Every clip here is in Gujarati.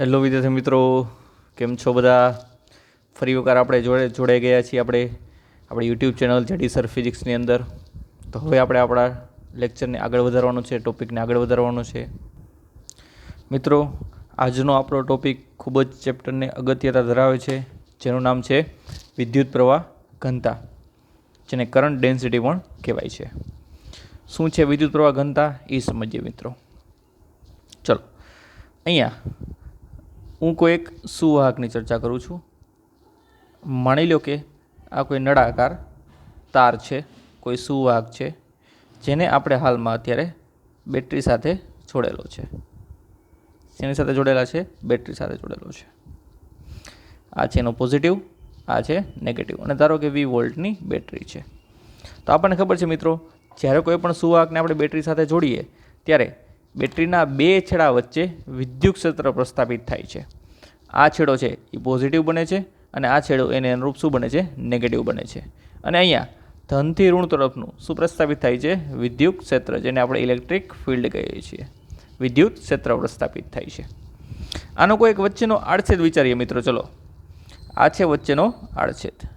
હેલો વિદ્યાર્થી મિત્રો, કેમ છો બધા? ફરી વખત આપણે જોડે જોડાઈ ગયા છીએ આપણે, આપણી યુટ્યુબ ચેનલ જેડી સર ફિઝિક્સની અંદર. તો હવે આપણે આપણા લેક્ચરને આગળ વધારવાનું છે ટોપિકને આગળ વધારવાનું છે. મિત્રો, આજનો આપણો ટોપિક ખૂબ જ ચેપ્ટરને અગત્યતા ધરાવે છે, જેનું નામ છે વિદ્યુત પ્રવાહ ઘનતા, જેને કરંટ ડેન્સિટી પણ કહેવાય છે. શું છે વિદ્યુત પ્રવાહ ઘનતા? એ સમજીએ મિત્રો. ચલો, અહીંયા હું કોઈ એક સુવાહકની ચર્ચા કરું છું. માની લો કે આ કોઈ નળાકાર તાર છે, કોઈ સુવાહક છે, જેને આપણે હાલમાં અત્યારે બેટરી સાથે જોડેલો છે. જેની સાથે જોડેલા છે? બેટરી સાથે જોડેલો છે. આ છે એનો પોઝિટિવ આ છે નેગેટિવ અને ધારો કે વી વોલ્ટની બેટરી છે. તો આપણને ખબર છે મિત્રો, જ્યારે કોઈ પણ સુવાહકને આપણે બેટરી સાથે જોડીએ, ત્યારે બેટરીના બે છેડા વચ્ચે વિદ્યુત ક્ષેત્ર પ્રસ્થાપિત થાય છે. આ છેડો છે એ પોઝિટિવ બને છે અને આ છેડો એને અનુરૂપ શું બને છે? નેગેટિવ બને છે. અને અહીંયા ધનથી ઋણ તરફનું શું પ્રસ્થાપિત થાય છે? વિદ્યુત ક્ષેત્ર, જેને આપણે ઇલેક્ટ્રિક ફિલ્ડ કહીએ છીએ. વિદ્યુત ક્ષેત્ર પ્રસ્થાપિત થાય છે. આનો કોઈ એક વચ્ચેનો આડછેદ વિચારીએ મિત્રો, ચલો. આ છે વચ્ચેનો આડછેદ.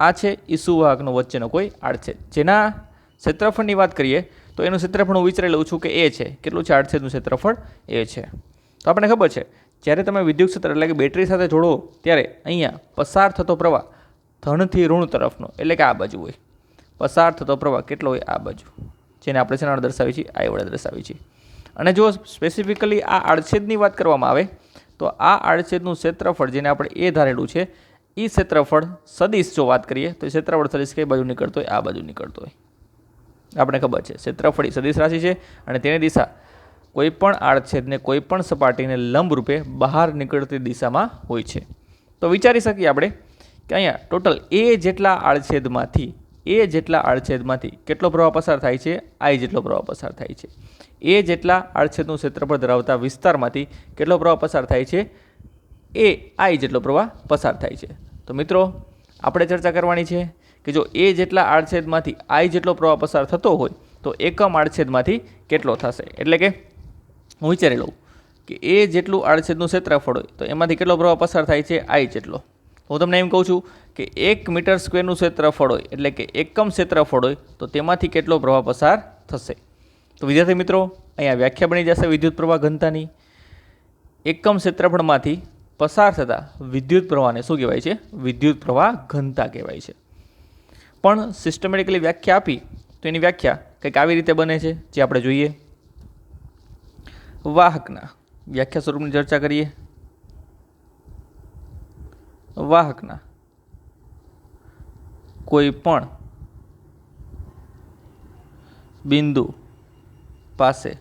આ છે ઈ સુવાહકનો વચ્ચેનો કોઈ આડછેદ. જેના ક્ષેત્રફળની વાત કરીએ, તો એનું ક્ષેત્રફળ હું વિચારી લઉં છું કે એ છે. કેટલું છે? આડછેદનું ક્ષેત્રફળ એ છે. તો આપણને ખબર છે, જ્યારે તમે વિદ્યુત ક્ષેત્ર એટલે કે બેટરી સાથે જોડો, ત્યારે અહીંયા પસાર થતો પ્રવાહ ધનથી ઋણ તરફનો, એટલે કે આ બાજુ હોય. પસાર થતો પ્રવાહ કેટલો હોય? આ બાજુ. જેને આપણે શેના દર્શાવીએ છીએ? આઈ વડે દર્શાવીએ છીએ. અને જો સ્પેસિફિકલી આ આડછેદની વાત કરવામાં આવે, તો આ આડછેદનું ક્ષેત્રફળ જેને આપણે એ ધારેલું છે એ ક્ષેત્રફળ સદીશ જો વાત કરીએ, તો ક્ષેત્રફળ સદીશ કઈ બાજુ નીકળતો હોય? આ બાજુ નીકળતો હોય. આપણે ખબર છે. ક્ષેત્રફળી સદિશ રાશિ છે અને તેની દિશા કોઈપણ આડછેદને કોઈપણ સપાટીને લંબરૂપે બહાર નીકળતી દિશામાં હોય છે. તો વિચારી શકીએ આપણે કે અહીંયા ટોટલ એ જેટલા આડછેદમાંથી, એ જેટલા આડછેદમાંથી કેટલો પ્રવાહ પસાર થાય છે? આઈ જેટલો પ્રવાહ પસાર થાય છે. એ જેટલા આડછેદનું ક્ષેત્રફળ ધરાવતા વિસ્તારમાંથી કેટલો પ્રવાહ પસાર થાય છે? એ આઈ જેટલો પ્રવાહ પસાર થાય છે. તો મિત્રો, આપણે ચર્ચા કરવાની છે કે જો એ જેટલા આડછેદમાંથી આઈ જેટલો પ્રવાહ પસાર થતો હોય, તો એકમ આડછેદમાંથી કેટલો થશે? એટલે કે હું વિચારી લઉં કે એ જેટલું આડછેદનું ક્ષેત્રફળ હોય, તો એમાંથી કેટલો પ્રવાહ પસાર થાય છે? આઈ જેટલો. હું તમને એમ કહું છું કે એક મીટર સ્ક્વેરનું ક્ષેત્રફળ હોય, એટલે કે એકમ ક્ષેત્રફળ હોય, તો તેમાંથી કેટલો પ્રવાહ પસાર થશે? તો વિદ્યાર્થી મિત્રો, અહીંયા વ્યાખ્યા બની જશે વિદ્યુત પ્રવાહ ઘનતાની. એકમ ક્ષેત્રફળમાંથી પસાર થતા વિદ્યુત પ્રવાહને શું કહેવાય છે? વિદ્યુત પ્રવાહ ઘનતા કહેવાય છે. પણ સિસ્ટમેટિકલી વ્યાખ્યા આપી, તો એની વ્યાખ્યા કંઈક આવી રીતે બને છે, જે આપણે જોઈએ. વાહકના, વ્યાખ્યા સ્વરૂપની ચર્ચા કરીએ. વાહકના, કોઈ પણ બિંદુ પાસે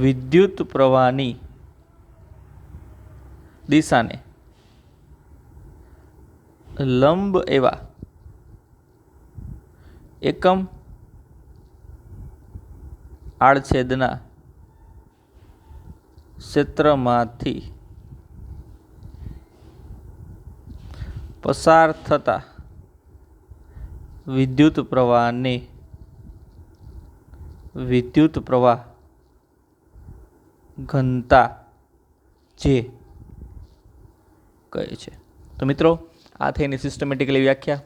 વિદ્યુત પ્રવાહની દિશાને લંબ એવા. એકમ આડછેદના ક્ષેત્રમાંથી પસાર થતા વિદ્યુત પ્રવાહને વિદ્યુત પ્રવાહ ઘનતા જે કહે છે. તો મિત્રો આ એની સિસ્ટમેટિકલી વ્યાખ્યા.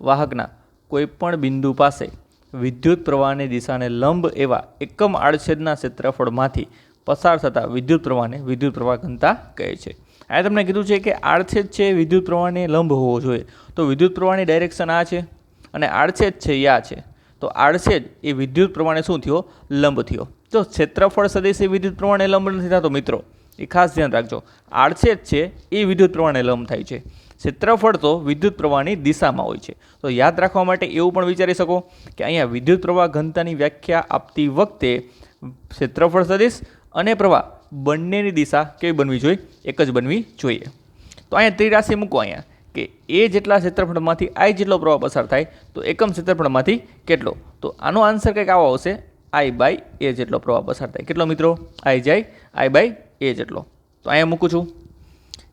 વાહકના કોઈપણ બિંદુ પાસે વિદ્યુત પ્રવાહની દિશાને લંબ એવા એકમ આડછેદના ક્ષેત્રફળમાંથી પસાર થતા વિદ્યુત પ્રવાહને વિદ્યુત પ્રવાહ ઘનતા કહે છે. આ તમને કીધું છે કે આડછેદ છે વિદ્યુત પ્રવાહને લંબ હોવો જોઈએ. તો વિદ્યુત પ્રવાહની ડાયરેક્શન આ છે અને આડછેદ છે એ આ છે. તો આડછેદ એ વિદ્યુત પ્રવાહને શું થયો? લંબ થયો. તો ક્ષેત્રફળ સદીશ એ વિદ્યુત પ્રવાહને લંબ નથી થતો, મિત્રો. એ ખાસ ધ્યાન રાખજો. આડછેદ છે એ વિદ્યુત પ્રવાહને લંબ થાય છે. ક્ષેત્રફળ તો વિદ્યુત પ્રવાહની દિશામાં હોય છે. તો યાદ રાખવા માટે એવું પણ વિચારી શકો કે અહીંયા વિદ્યુત પ્રવાહ ઘનતાની વ્યાખ્યા આપતી વખતે ક્ષેત્રફળ સદીશ અને પ્રવાહ બંનેની દિશા કેવી બનવી જોઈએ? એક જ બનવી જોઈએ. તો અહીંયા ત્રિરાશિ મૂકો અહીંયા, કે એ જેટલા ક્ષેત્રફળમાંથી આઈ જેટલો પ્રવાહ પસાર થાય, તો એકમ ક્ષેત્રફળમાંથી કેટલો? તો આનો આન્સર કંઈક આવો આવશે આઈ બાય એ જેટલો પ્રવાહ પસાર થાય. કેટલો મિત્રો? આઈ જાય, આઈ બાય એ જેટલો. તો અહીંયા મૂકું છું.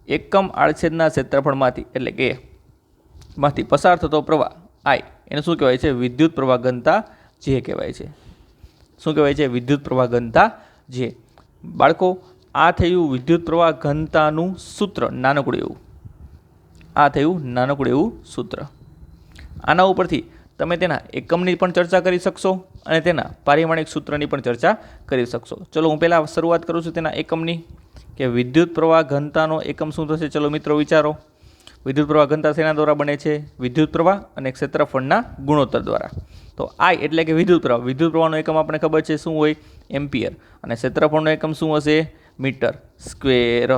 એકમ આડછેદના ક્ષેત્રફળમાંથી, એટલે કે માંથી પસાર થતો પ્રવાહ આઈ એને શું કહેવાય છે? વિદ્યુત પ્રવાહ ઘનતા જે કહેવાય છે. શું કહેવાય છે? વિદ્યુત પ્રવાહ ઘનતા જે બાળકો, આ થયું વિદ્યુત પ્રવાહ ઘનતાનું સૂત્ર, નાનકડું એવું. આ થયું નાનકડું એવું સૂત્ર. આના ઉપરથી તમે તેના એકમની પણ ચર્ચા કરી શકશો અને તેના પારિમાણિક સૂત્રની પણ ચર્ચા કરી શકશો. ચલો, હું પહેલાં શરૂઆત કરું છું તેના એકમની. કે વિદ્યુત પ્રવાહ ઘનતાનો એકમ શું થશે? ચલો મિત્રો વિચારો. વિદ્યુત પ્રવાહ ઘનતા શેના દ્વારા બને છે? વિદ્યુત પ્રવાહ અને ક્ષેત્રફળના ગુણોત્તર દ્વારા. તો આઈ એટલે કે વિદ્યુત પ્રવાહ. વિદ્યુત પ્રવાહનો એકમ આપણને ખબર છે શું હોય? એમ્પિયર. અને ક્ષેત્રફળનો એકમ શું હશે? Metre square.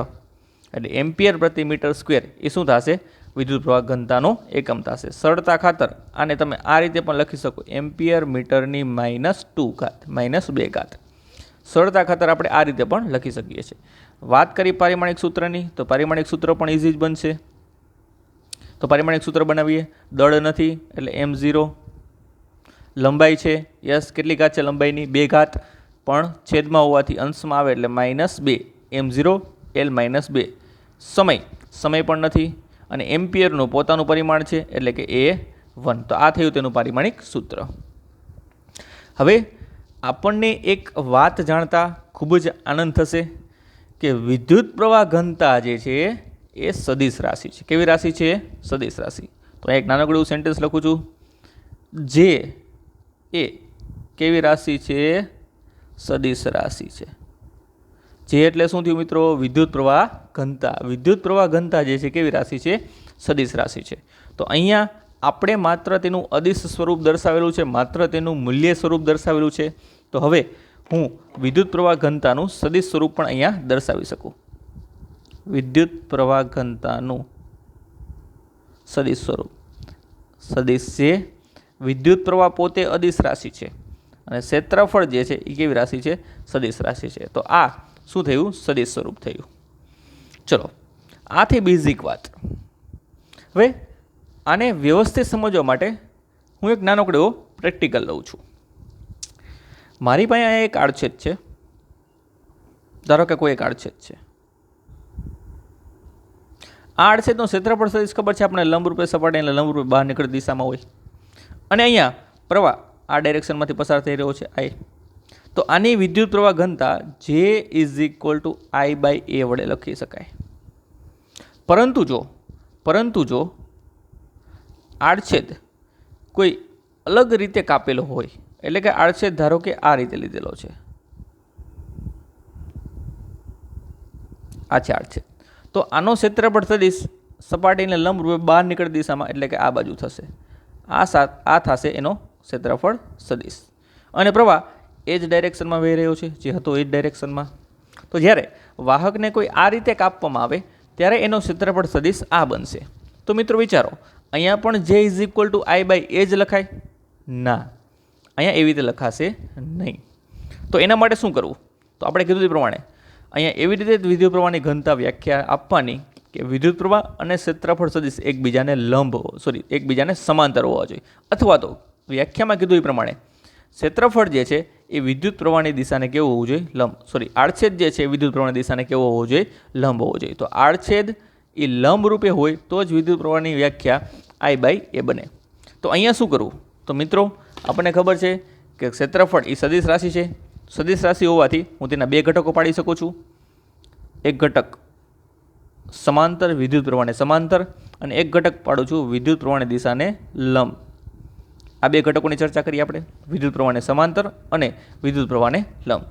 એટલે એમ્પિયર પ્રતિ મીટર સ્ક્વેર એ શું થશે? વિદ્યુત પ્રવાહ ઘનતાનો એકમ થશે. સરળતા ખાતર આને તમે આ રીતે પણ લખી શકો. એમ્પિયર મીટરની માઇનસ ટુ ઘાત, માઇનસ બે ઘાત. સરળતા ખાતર આપણે આ રીતે પણ લખી શકીએ છીએ. વાત કરી પારિમાણિક સૂત્રની, તો પારિમાણિક સૂત્ર પણ ઇઝી જ બનશે. તો પારિમાણિક સૂત્ર બનાવીએ. દળ નથી, એટલે એમ ઝીરો લંબાઈ છે, યસ, કેટલી ઘાત છે લંબાઈની? બે ઘાત. પણ છેદમાં હોવાથી અંશમાં આવે એટલે માઇનસ બે. એમ ઝીરો એલ માઇનસ બે. સમય. સમય પણ નથી. અને એમ્પિયરનું પોતાનું પરિમાણ છે, એટલે કે એ વન. તો આ થયું તેનું પારિમાણિક સૂત્ર. હવે આપણને એક વાત જાણતા ખૂબ જ આનંદ થશે. કે વિદ્યુત પ્રવાહ ઘનતા જે છે એ સદિશ રાશિ છે. કેવી રાશિ છે? સદિશ રાશિ. તો એક નાનકડું સેન્ટેન્સ લખું છું. જે એ કેવી રાશિ છે? સદિશ રાશિ છે. જે એટલે શું થયું મિત્રો? વિદ્યુત પ્રવાહ ઘનતા. વિદ્યુત પ્રવાહ ઘનતા જે છે કેવી રાશિ છે? સદિશ રાશિ છે. તો અહીંયા આપણે માત્ર તેનું અદિશ સ્વરૂપ દર્શાવેલું છે, માત્ર તેનું મૂલ્ય સ્વરૂપ દર્શાવેલું છે. તો હવે હું વિદ્યુત પ્રવાહ ઘનતાનું સદિશ સ્વરૂપ પણ અહીંયા દર્શાવી શકું. વિદ્યુત પ્રવાહ ઘનતાનું સદિશ સ્વરૂપ. સદિશ છે વિદ્યુત પ્રવાહ પોતે અદિશ રાશિ છે. અને ક્ષેત્રફળ જે છે એ કેવી રાશિ છે? સદિશ રાશિ છે. તો આ શું થયું? સદિશ સ્વરૂપ થયું. ચલો, આથી બેઝિક વાત. હવે આને વ્યવસ્થિત સમજવા માટે હું એક નાનકડો પ્રેક્ટિકલ લઉં છું. મારી પાસે અહીંયા એક આડછેદ છે. ધારો કે કોઈ એક આડછેદ છે. આ આડછેદનો ક્ષેત્રફળ સદિશ ખબર છે? આપણે લંબરૂપે સપાટી એટલે લંબરૂપે બહાર નીકળતી દિશામાં હોય. અને અહીંયા પ્રવાહ આ ડાયરેક્શનમાંથી પસાર થઈ રહ્યો છે આઈ તો આની વિદ્યુત પ્રવાહ ઘનતા J is equal to I by A વડે લખી શકાય. પરંતુ જો પરંતુ જો આડછેદ કોઈ અલગ રીતે કાપેલો હોય એટલે કે આડછેદ ધારો કે આ રીતે લીધેલો છે. આ છે આડછેદ. તો આનો ક્ષેત્રફળ સદીશ સપાટીને લંબરૂપે બહાર નીકળ દિશામાં, એટલે કે આ બાજુ થશે. આ સાત આ થશે એનો ક્ષેત્રફળ સદીશ અને પ્રવાહ એ જ ડાયરેક્શનમાં વહી રહ્યો છે, જે હતો એ જ ડાયરેક્શનમાં. તો જ્યારે વાહકને કોઈ આ રીતે કાપવામાં આવે, ત્યારે એનો ક્ષેત્રફળ સદીશ આ બનશે. તો મિત્રો વિચારો, અહીંયા પણ J is equal to I by A જ લખાય? ના. અહીંયા એવી રીતે લખાશે નહીં. તો એના માટે શું કરવું? તો આપણે કીધું તે પ્રમાણે, અહીંયા એવી રીતે વિદ્યુત પ્રવાહની ઘનતા વ્યાખ્યા આપવાની કે વિદ્યુત પ્રવાહ અને ક્ષેત્રફળ સદીશ એકબીજાને લંબ સોરી એકબીજાને સમાંતર હોવા જોઈએ. અથવા તો વ્યાખ્યામાં કીધું એ પ્રમાણે, ક્ષેત્રફળ જે છે એ વિદ્યુત પ્રવાહની દિશાને કેવું હોવું જોઈએ? લંબ. સોરી આડછેદ જે છે એ વિદ્યુત પ્રવાહની દિશાને કેવો હોવો જોઈએ? લંબ હોવો જોઈએ. તો આડછેદ એ લંબ રૂપે હોય તો જ વિદ્યુત પ્રવાહની વ્યાખ્યા આઈ બાય એ બને. તો અહીંયા શું કરવું? તો મિત્રો આપણને ખબર છે કે ક્ષેત્રફળ એ સદિશ રાશિ છે. સદિશ રાશિ હોવાથી હું તેના બે ઘટકો પાડી શકું છું. એક ઘટક સમાંતર વિદ્યુત પ્રવાહને સમાંતર અને એક ઘટક પાડું છું વિદ્યુત પ્રવાહની દિશાને લંબ. આ બે ઘટકોની ચર્ચા કરીએ આપણે. વિદ્યુત પ્રવાહને સમાંતર અને વિદ્યુત પ્રવાહને લંબ.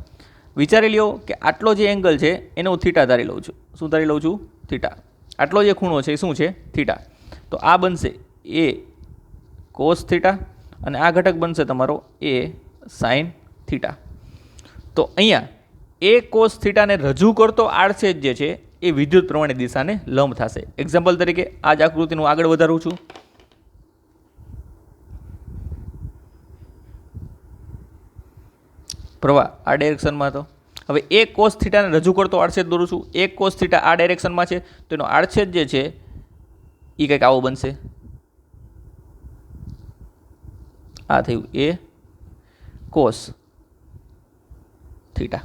વિચારી લ્યો કે આટલો જે એંગલ છે એને હું થીટા ધારી લઉં છું. શું ધારી લઉં છું? થીટા આટલો જે ખૂણો છે એ શું છે? થીટા તો આ બનશે એ કોસ થીટા અને આ ઘટક બનશે તમારો એ સાઇન થીટા તો અહીંયા એ કોસ થીટાને રજૂ કરતો આડછેદ જે છે એ વિદ્યુત પ્રમાણે દિશાને લંબ થશે. એક્ઝામ્પલ તરીકે આ જ આકૃતિનું આગળ વધારું છું. પ્રવાહ આ ડાયરેક્શનમાં તો હવે એક કોસ થીટાને રજૂ કરતો આડછેદ દોરું છું. એક કોસ થીટા આ ડાયરેક્શનમાં છે. તો એનો આડછેદ જે છે એ કંઈક આવો બનશે. આ થયું એ કોસ થીટા.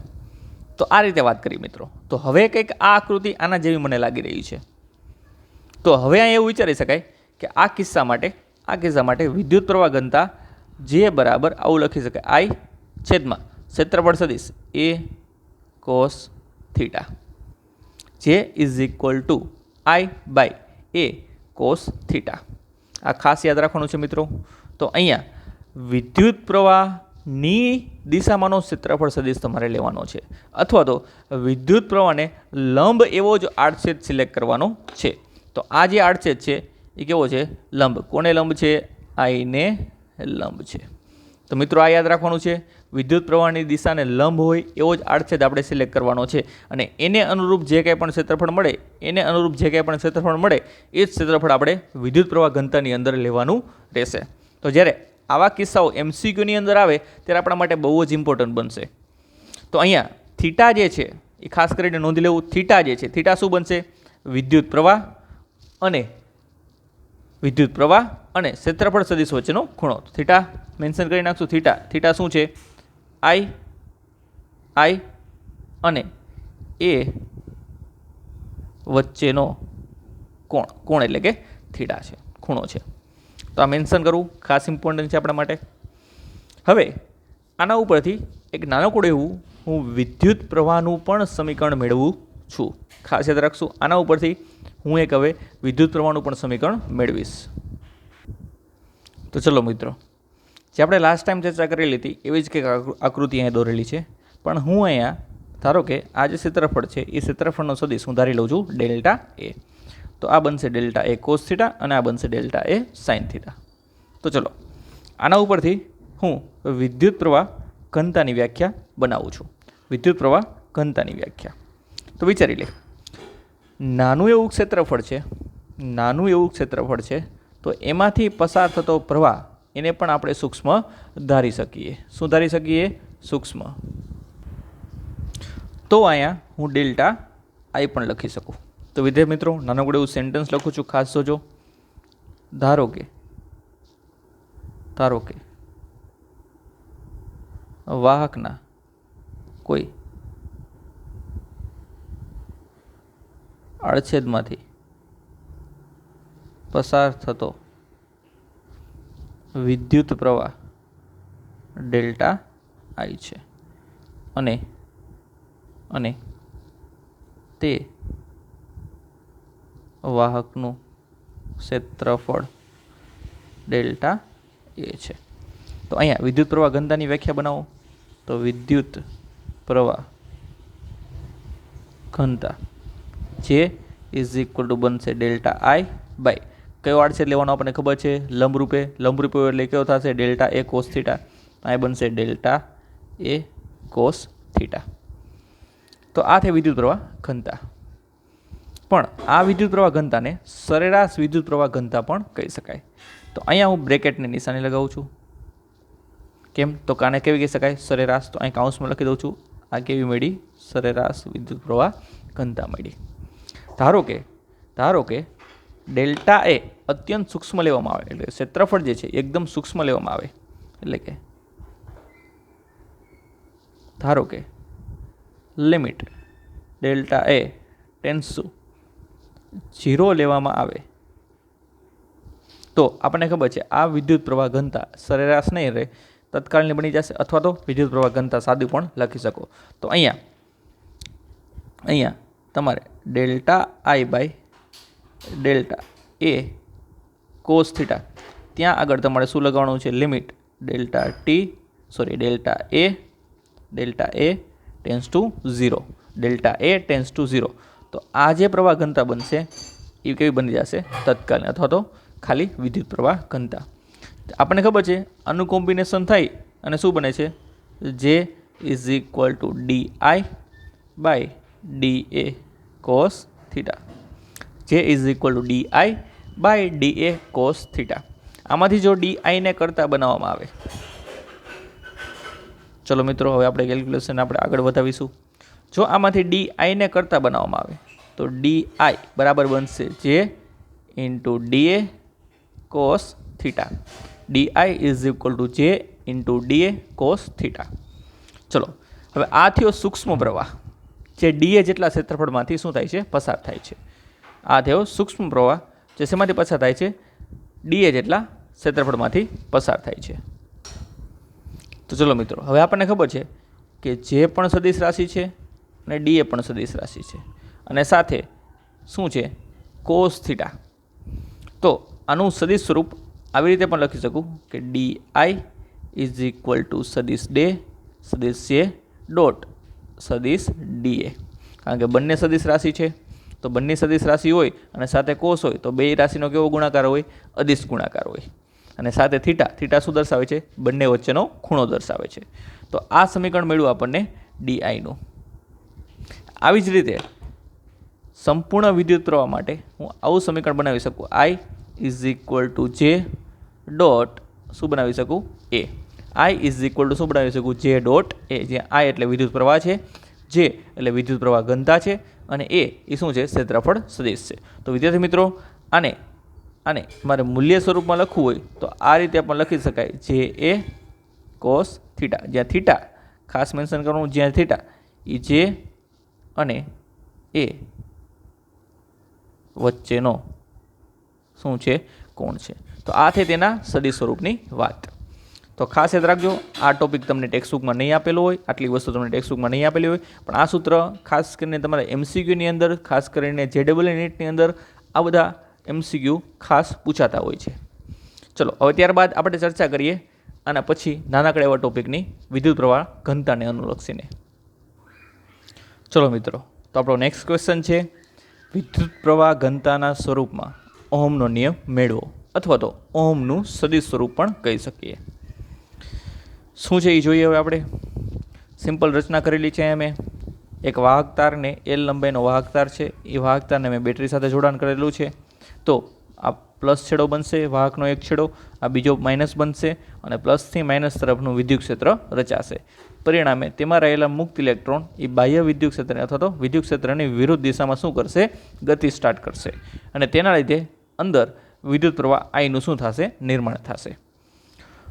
તો આ રીતે વાત કરી મિત્રો. તો હવે કંઈક આ આકૃતિ આના જેવી મને લાગી રહી છે. તો હવે અહીંયા એવું વિચારી શકાય કે આ કિસ્સા માટે, આ કિસ્સા માટે વિદ્યુત પ્રવાહ ઘનતા જે બરાબર આવું લખી શકાય. આઈ છેદમાં ક્ષેત્રફળ સદીશ A cos theta. J is equal to I by A cos theta. આ ખાસ યાદ રાખવાનું છે મિત્રો. તો અહીંયા વિદ્યુત પ્રવાહની દિશામાંનો ક્ષેત્રફળ સદિશ તમારે લેવાનો છે. અથવા તો વિદ્યુત પ્રવાહને લંબ એવો જ આડછેદ સિલેક્ટ કરવાનો છે. તો આ જે આડછેદ છે, એ કેવો છે? લંબ. કોને લંબ છે? આઈને લંબ છે. તો મિત્રો, આ યાદ રાખવાનું છે. વિદ્યુત પ્રવાહની દિશાને લંબ હોય એવો જ આડછેદ આપણે સિલેક્ટ કરવાનો છે. અને એને અનુરૂપ જે કંઈ પણ ક્ષેત્રફળ મળે, એને અનુરૂપ જે કંઈ પણ ક્ષેત્રફળ મળે, એ જ ક્ષેત્રફળ આપણે વિદ્યુત પ્રવાહ ઘનતાની અંદર લેવાનું રહેશે. તો જ્યારે આવા કિસ્સાઓ એમસીક્યુની અંદર આવે, ત્યારે આપણા માટે બહુ જ ઇમ્પોર્ટન્ટ બનશે. તો અહીંયા થીટા જે છે, એ ખાસ કરીને નોંધી લેવું થીટા જે છે થીટા શું બનશે? વિદ્યુત પ્રવાહ અને વિદ્યુત પ્રવાહ અને ક્ષેત્રફળ સદિશ વચ્ચેનો ખૂણો. થીટા મેન્શન કરી નાખશું થીટા થીટા શું છે? આઈ આઈ અને એ વચ્ચેનો કોણ? કોણ એટલે કે થીટા છે, ખૂણો છે. તો આ મેન્શન કરવું ખાસ ઇમ્પોર્ટન્ટ છે આપણા માટે. હવે, આના ઉપરથી એક નાનકડું એવું હું વિદ્યુત પ્રવાહનું પણ સમીકરણ મેળવું છું. ખાસ યાદ રાખશું, આના ઉપરથી હું એક હવે વિદ્યુત પ્રવાહનું પણ સમીકરણ મેળવીશ. તો ચલો મિત્રો, જે આપણે લાસ્ટ ટાઈમ ચર્ચા કરેલી હતી, એવી જ કંઈક આકૃ- આકૃતિ અહીંયા દોરેલી છે. પણ હું અહીંયા, ધારો કે આ જે ક્ષેત્રફળ છે, એ ક્ષેત્રફળનો સદીશ હું ધારી લઉં છું ડેલ્ટા એ. તો આ બનશે ડેલ્ટા એ કોસ થીટા અને આ બનશે ડેલ્ટા એ સાઇન થીટા. તો ચલો, આના ઉપરથી હું વિદ્યુત પ્રવાહ ઘનતાની વ્યાખ્યા બનાવું છું. વિદ્યુત પ્રવાહ ઘનતાની વ્યાખ્યા. તો વિચારી લે, નાનું એવું ક્ષેત્રફળ છે, નાનું એવું ક્ષેત્રફળ છે, તો એમાંથી પસાર થતો પ્રવાહ એને પણ આપણે સૂક્ષ્મ ધારી શકીએ. શું ધારી શકીએ? સૂક્ષ્મ. તો અહીંયા હું ડેલ્ટા આઈ પણ લખી શકું. તો વિદ્યાર્થી મિત્રો નાનકડું એવું સેન્ટેન્સ લખું છું, ખાસ જોજો ધારો કે ધારો કે, વાહકના કોઈ આડછેદમાંથી પસાર થતો વિદ્યુત પ્રવાહ ડેલ્ટા આઈ છે. અને અને તે વાહકનું ક્ષેત્રફળ ડેલ્ટા એ છે. તો અહીંયા વિદ્યુત પ્રવાહ ઘનતાની વ્યાખ્યા બનાવો. તો વિદ્યુત પ્રવાહ ઘનતા જે ઇઝ ઇક્વલ ટુ બનશે ડેલ્ટા આઈ બાય કયો આડછેદ લેવાનો આપણને ખબર છે? લંબરૂપે. લંબરૂપે એટલે કયો થશે? ડેલ્ટા એ કોસ થીટા આ બનશે ડેલ્ટા એ કોસ થીટા તો આ થઈ વિદ્યુત પ્રવાહ ઘનતા. પણ આ વિદ્યુત પ્રવાહ ઘનતાને સરેરાશ વિદ્યુત પ્રવાહ ઘનતા પણ કહી શકાય. તો અહીંયા હું બ્રેકેટની નિશાની લગાવું છું. કેમ? તો કાને કેવી કહી શકાય? સરેરાશ. તો અહીં કાઉન્સમાં લખી દઉં છું. આ કેવી મળી? સરેરાશ વિદ્યુત પ્રવાહ ઘનતા મળી. ધારો કે ધારો કે ડેલ્ટા એ અત્યંત સૂક્ષ્મ લેવામાં આવે. એટલે ક્ષેત્રફળ જે છે એકદમ સૂક્ષ્મ લેવામાં આવે. એટલે કે, ધારો કે limit delta A tends to zero લેવામાં આવે. તો આપણને ખબર છે, આ વિદ્યુત પ્રવાહ ઘનતા સરેરાશ નહીં રહે તત્કાલની બની જશે અથવા તો વિદ્યુત પ્રવાહ ઘનતા સાદું પણ લખી શકો. તો અહીંયા અહીંયા તમારે delta I by delta A cos theta, ત્યાં આગળ તમારે શું લગાવવાનું છે, limit? Delta T, sorry, delta A delta A tends to zero. Delta A tends to zero. તો આ જે પ્રવાહ ઘનતા બનશે, એ કેવી બની જશે? તત્કાલીન અથવા તો ખાલી વિદ્યુત પ્રવાહ ઘનતા. આપણને ખબર છે, આનું કોમ્બિનેશન થાય અને શું બને છે? J is equal to D I by D A cos theta J is equal to D I by D A cos theta આમાંથી જો ડી આઈને કરતાં બનાવવામાં આવે. ચલો મિત્રો, હવે આપણે કેલ્ક્યુલેશન આપણે આગળ વધાવીશું. જો આમાંથી ડી આઈને કરતાં બનાવવામાં આવે, તો ડી આઈ બરાબર બનશે J into D A cos theta D I is equal to J into D A cos theta ચલો, હવે આ થયો સૂક્ષ્મ પ્રવાહ. જે ડીએ જેટલા ક્ષેત્રફળમાંથી શું થાય છે? પસાર થાય છે. આ થયો સૂક્ષ્મ પ્રવાહ, જે શેમાંથી પસાર થાય છે? ડીએ જેટલા ક્ષેત્રફળમાંથી પસાર થાય છે. તો ચલો મિત્રો, હવે આપણને ખબર છે કે જે પણ સદિશ રાશિ છે અને ડી એ પણ સદિશ રાશિ છે. અને સાથે શું છે? Cos theta. તો આનું સદિશ સ્વરૂપ આવી રીતે પણ લખી શકું કે D I is equal to સદિશ ડે સદિશ એ ડોટ સદિશ ડીએ કારણ કે બંને સદિશ રાશિ છે. તો બંને સદિશ રાશિ હોય અને સાથે કોષ હોય, તો બે રાશિનો કેવો ગુણાકાર હોય? અદિશ ગુણાકાર હોય. અને સાથે થીટા થીટા શું દર્શાવે છે? બંને વચ્ચેનો ખૂણો દર્શાવે છે. તો આ સમીકરણ મેળવ્યું આપણને ડીઆઈનું આવી જ રીતે સંપૂર્ણ વિદ્યુત પ્રવાહ માટે હું આવું સમીકરણ બનાવી શકું. I is equal to J dot શું બનાવી શકું? એ આઈ ઇઝ ઇક્વલ ટુ શું બનાવી શકું? જે ડોટ એ જે આઈ એટલે વિદ્યુત પ્રવાહ છે. જે એટલે વિદ્યુત પ્રવાહ ઘનતા છે અને એ એ શું છે? ક્ષેત્રફળ સદિશ છે. તો વિદ્યાર્થી મિત્રો, આને આને મારે મૂલ્ય સ્વરૂપમાં લખવું હોય તો આ રીતે પણ લખી શકાય. જે એ કોસ થીટા જ્યાં થીટા ખાસ મેન્શન કરવાનું જ્યાં થીટા એ જે અને એ વચ્ચેનો શું છે? કોણ છે? તો આ થઈ તેના સદી સ્વરૂપની વાત. તો ખાસ યાદ રાખજો, આ ટોપિક તમને ટેક્સ્ટબુકમાં નહીં આપેલો હોય, આટલી વસ્તુ તમને ટેક્સ્ટબુકમાં નહીં આપેલી હોય, પણ આ સૂત્ર ખાસ કરીને તમારા એમસીક્યુની અંદર, ખાસ કરીને જે ડબલ નીટની અંદર, આ બધા એમસીક્યુ ખાસ પૂછાતા હોય છે. ચલો, હવે ત્યારબાદ આપણે ચર્ચા કરીએ, અને પછી નાનકડા એવા ટોપિકની વિદ્યુત પ્રવાહ ઘનતાને અનુલક્ષીને. ચલો મિત્રો, તો આપણો નેક્સ્ટ ક્વેશ્ચન છે, વિદ્યુત પ્રવાહ ઘનતાના સ્વરૂપમાં ઓહમનો નિયમ મેળવો, અથવા તો ઓહમનું સદિશ સ્વરૂપ પણ કહી શકીએ. શું છે એ જોઈએ હવે આપણે? સિમ્પલ રચના કરેલી છે મેં એક વાહક તારને એલ લંબાઈનો વાહક તાર છે એ વાહક તારને મેં બેટરી સાથે જોડાણ કરેલું છે. તો આ પ્લસ છેડો બનશે, વાહકનો એક છેડો, આ બીજો માઇનસ બનશે અને પ્લસથી માઇનસ તરફનું વિદ્યુત ક્ષેત્ર રચાશે. પરિણામે તેમાં રહેલા મુક્ત ઇલેક્ટ્રોન એ બાહ્ય વિદ્યુત ક્ષેત્રને અથવા તો વિદ્યુત ક્ષેત્રની વિરુદ્ધ દિશામાં શું કરશે? ગતિ સ્ટાર્ટ કરશે. અને તેના લીધે અંદર વિદ્યુત પ્રવાહ આઈનું શું થશે? નિર્માણ થશે.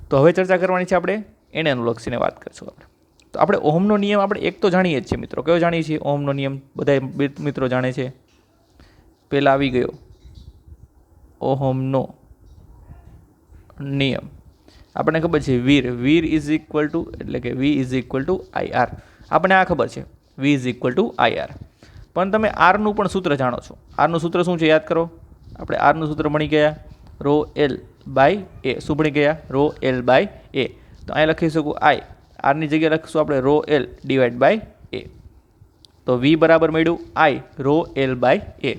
તો હવે ચર્ચા કરવાની છે આપણે એને અનુલક્ષીને વાત કરીશું આપણે. તો આપણે ઓહમનો નિયમ આપણે એક તો જાણીએ જ છીએ મિત્રો. કયો જાણીએ છીએ? ઓહમનો નિયમ બધા મિત્રો જાણે છે. પહેલાં આવી ગયો. ઓહમનો નિયમ. આપણને ખબર છે વીર. વીર ઇઝ ઇક્વલ ટુ એટલે કે V is equal to I R. આપણને આ ખબર છે. V is equal to I R. પણ તમે આરનું પણ સૂત્ર જાણો છો. આરનું સૂત્ર શું છે યાદ કરો? આપણે આરનું સૂત્ર મળી ગયા. Rho L by A. શું ભણી ગયા. Rho L by A. તો અહીં લખી શકું આઈ. આરની જગ્યાએ લખીશું આપણે rho L divide by A. તો વી બરાબર મળ્યું I. Rho L by A.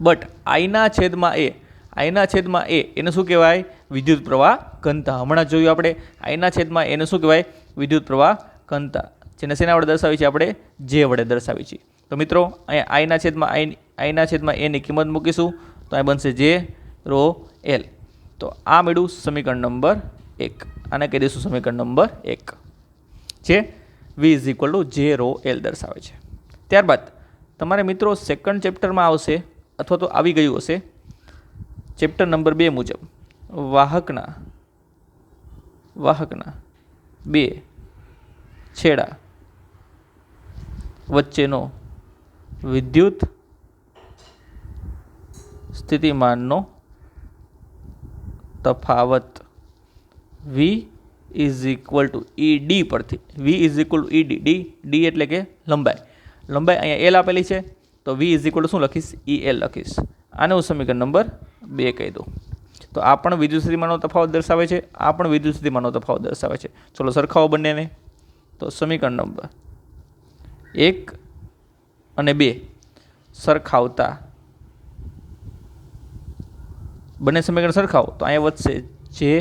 But આઈના છેદમાં એ આઈના છેદમાં એ, એને શું કહેવાય? વિદ્યુત પ્રવાહ ઘનતા. હમણાં જોયું આપણે આઈના છેદમાં એને શું કહેવાય? વિદ્યુત પ્રવાહ ઘનતા. જેને શેના વડે દર્શાવી છે આપણે? જે વડે દર્શાવી છે. તો મિત્રો, અહીંયા આઈના છેદમાં આઈ આઈના છેદમાં એની કિંમત મૂકીશું. તો અહીં બનશે જે રો એલ. તો આ મેળવું સમીકરણ નંબર એક. આને કહી દઈશું સમીકરણ નંબર એક. જે V is equal to J rho L દર્શાવે છે. ત્યારબાદ, તમારે મિત્રો સેકન્ડ ચેપ્ટરમાં આવશે, અથવા તો આવી ગયું હશે. ચેપ્ટર નંબર બે મુજબ, વાહકના વાહકના બે છેડા વચ્ચેનો વિદ્યુત સ્થિતિમાનનો તફાવત. V is equal to E D પરથી V is equal to E D D D એટલે કે લંબાઈ. લંબાઈ અહીંયા એલ આપેલી છે, તો વી ઇઝ ઇક્વલ ટુ શું લખીશ? ઈ એલ લખીશ. આને હું સમીકરણ નંબર બે કહી દઉં. તો આ પણ વિદ્યુત સ્થિતિમાનનો તફાવત દર્શાવે છે, આ પણ વિદ્યુત સ્થિતિમાનનો તફાવત દર્શાવે છે. ચલો સરખાવો બંનેને. તો સમીકરણ નંબર એક અને બે સરખાવતા. બંને સમીકરણ સરખાવો, તો અહીંયા વધશે J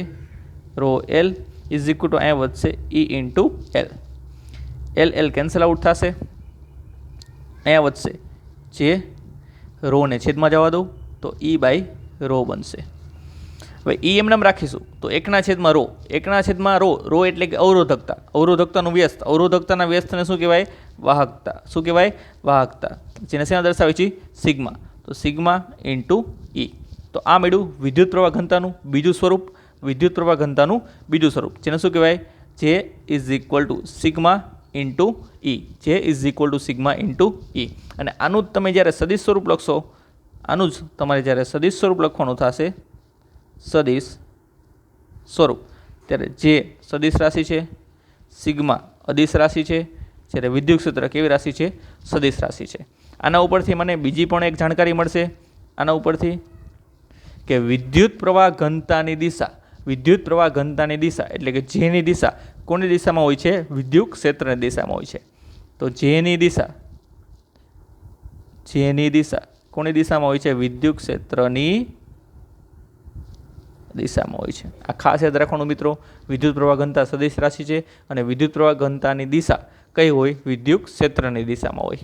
rho L is equal to અહીંયા વધશે E into L L L cancel out થશે. અહીંયા વધશે જે રોને છેદમાં જવા દઉં, તો ઈ બાય રો બનશે. હવે ઈ એમ નામ રાખીશું, તો એકના છેદમાં રો, એકના છેદમાં રો રો એટલે કે અવરોધકતા. અવરોધકતાનું વ્યસ્ત, અવરોધકતાના વ્યસ્તને શું કહેવાય? વાહકતા. શું કહેવાય? વાહકતા. જેને શેના દર્શાવે છે? સિગ્મા. તો સિગ્મા ઇન્ટુ ઈ તો આ મેળ્યું વિદ્યુત પ્રવાહ ઘનતાનું બીજું સ્વરૂપ, વિદ્યુત પ્રવાહ ઘનતાનું બીજું સ્વરૂપ. જેને શું કહેવાય? J is equal to sigma into E J is equal to sigma into E અને આનું જ તમે જ્યારે સદિશ સ્વરૂપ લખશો, આનું જ તમારે જ્યારે સદિશ સ્વરૂપ લખવાનું થશે, સદિશ સ્વરૂપ. ત્યારે જે સદિશ રાશિ છે સિગ્મા અદિશ રાશિ છે, જ્યારે વિદ્યુત ક્ષેત્ર કેવી રાશિ છે, સદિશ રાશિ છે. આના ઉપરથી મને બીજી પણ એક જાણકારી મળશે. આના ઉપરથી કે વિદ્યુત પ્રવાહ ઘનતાની દિશા, વિદ્યુત પ્રવાહ ઘનતાની દિશા એટલે કે જેની દિશા કોની દિશામાં હોય છે? વિદ્યુત ક્ષેત્રની દિશામાં હોય છે. તો જેની દિશા? જેની દિશા? કોની દિશામાં હોય છે? વિદ્યુત ક્ષેત્રની દિશામાં હોય છે. આ ખાસ યાદ રાખવાનું મિત્રો, વિદ્યુત પ્રવાહ ઘનતા સદિશ રાશિ છે અને વિદ્યુત પ્રવાહ ઘનતાની દિશા કઈ હોય? વિદ્યુત ક્ષેત્રની દિશામાં હોય.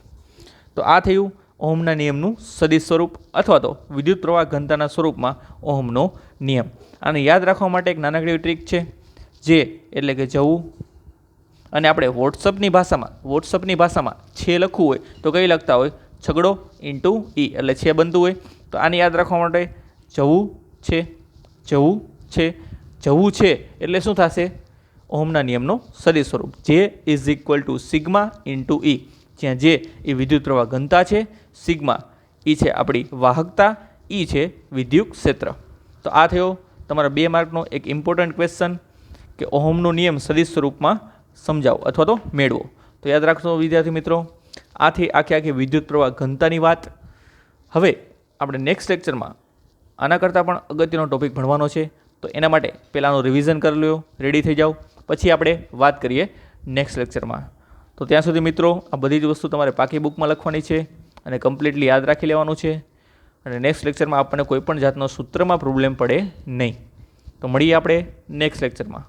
તો આ થયું ઓહમના નિયમનું સદિશ સ્વરૂપ અથવા તો વિદ્યુત પ્રવાહ ઘનતાના સ્વરૂપમાં ઓહમનો નિયમ. આને યાદ રાખવા માટે એક નાનકડી ટ્રીક છે. જે, એટલે કે જવું. અને આપણે વોટ્સઅપની ભાષામાં વોટ્સઅપની ભાષામાં છે લખવું હોય, તો કઈ લખતા હોય? છગડો ઇન્ટુ ઈ, એટલે છે બનતું હોય. તો આને યાદ રાખવા માટે જવું છે જવું છે જવું છે, એટલે શું થશે? ઓહમના નિયમનો સદી સ્વરૂપ. J is equal to sigma into E જ્યાં જે એ વિદ્યુત પ્રવાહ ઘનતા છે સિગ્મા ઈ છે આપણી વાહકતા ઈ છે વિદ્યુત ક્ષેત્ર. તો આ થયો તમારા બે માર્કનો એક ઇમ્પોર્ટન્ટ ક્વેશ્ચન કે ઓહમનો નિયમ સદિશ સ્વરૂપમાં સમજાવો અથવા તો મેળવો. તો યાદ રાખશો વિદ્યાર્થી મિત્રો, આથી આખી આખી વિદ્યુત પ્રવાહ ઘનતાની વાત. હવે આપણે નેક્સ્ટ લેક્ચરમાં આના કરતાં પણ અગત્યનો ટોપિક ભણવાનો છે. તો એના માટે પહેલાંનું રિવિઝન કરી લો રેડી થઈ જાઓ. પછી આપણે વાત કરીએ નેક્સ્ટ લેક્ચરમાં તો ત્યાં સુધી મિત્રો, આ બધી જ વસ્તુ તમારે પાકી બુકમાં લખવાની છે અને કમ્પ્લીટલી યાદ રાખી લેવાનું છે. અને નેક્સ્ટ લેક્ચરમાં આપણને કોઈપણ જાતનો સૂત્રમાં પ્રોબ્લેમ પડે નહીં. તો મળીએ આપણે નેક્સ્ટ લેક્ચરમાં